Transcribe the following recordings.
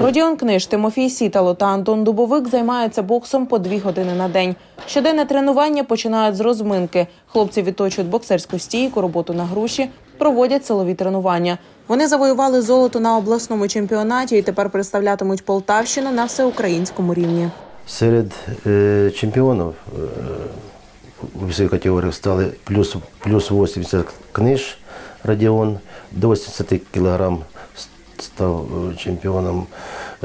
Родіон Книж, Тимофій Сітало та Антон Дубовик займаються боксом по дві години на день. Щоденне тренування починають з розминки. Хлопці відточують боксерську стійку, роботу на груші, проводять силові тренування. Вони завоювали золото на обласному чемпіонаті і тепер представлятимуть Полтавщину на всеукраїнському рівні. Серед е, чемпіонів е, у всіх категоріях стали плюс, плюс 80 книж Радіон, до 80 кілограм став е, чемпіоном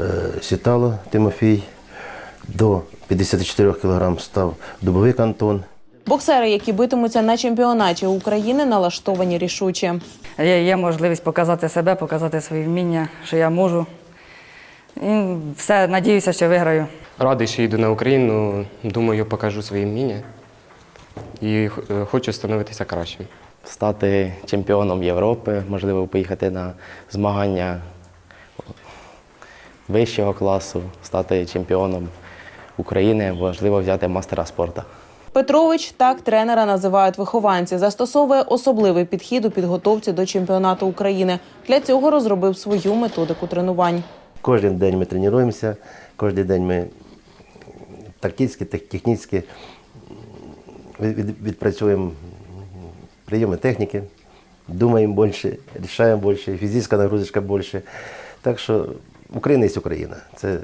е, Сітало Тимофій, до 54 кілограм став Дубовик Антон. Боксери, які битимуться на чемпіонаті України, налаштовані рішуче. Є, є можливість показати себе, показати свої вміння, що я можу. І все, надіюся, що виграю. Радий, що їду на Україну. Думаю, покажу свої вміння і е, хочу становитися кращим. Стати чемпіоном Європи, можливо, поїхати на змагання вищого класу, стати чемпіоном України, можливо, взяти мастера спорту. Петрович так тренера називають вихованці. Застосовує особливий підхід у підготовці до чемпіонату України. Для цього розробив свою методику тренувань. Кожен день ми тренуємося, кожен день ми тактично, тех- технічно від- від- відпрацюємо прийоми техніки, думаем більше, рішаємо більше, физическая нагрузочка більше. Так що Україна є Україна. Це,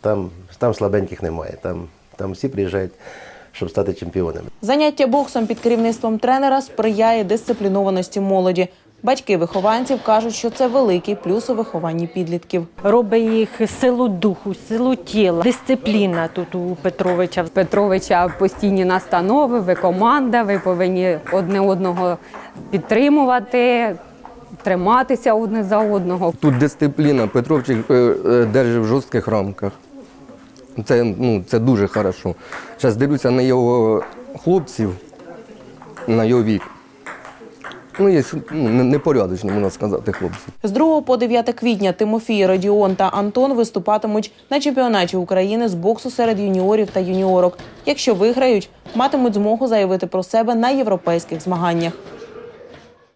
там, там слабеньких немає. Там, там всі приїжджають, щоб стати чемпіонами. Заняття боксом під керівництвом тренера сприяє дисциплінованості молоді. Батьки вихованців кажуть, що це великий плюс у вихованні підлітків. робить їх силу духу, силу тіла, дисципліна тут у Петровича. Петровича постійні настанови, ви команда, ви повинні одне одного підтримувати, триматися одне за одного. Тут дисципліна. Петровчик е, е, держить в жорстких рамках. Це, ну, це дуже хорошо. Зараз дивлюся на його хлопців, на його вік. Ну, є ну, не- непорядочні, можна сказати, хлопці. З 2 по 9 квітня Тимофій, Родіон та Антон виступатимуть на чемпіонаті України з боксу серед юніорів та юніорок. Якщо виграють, матимуть змогу заявити про себе на європейських змаганнях.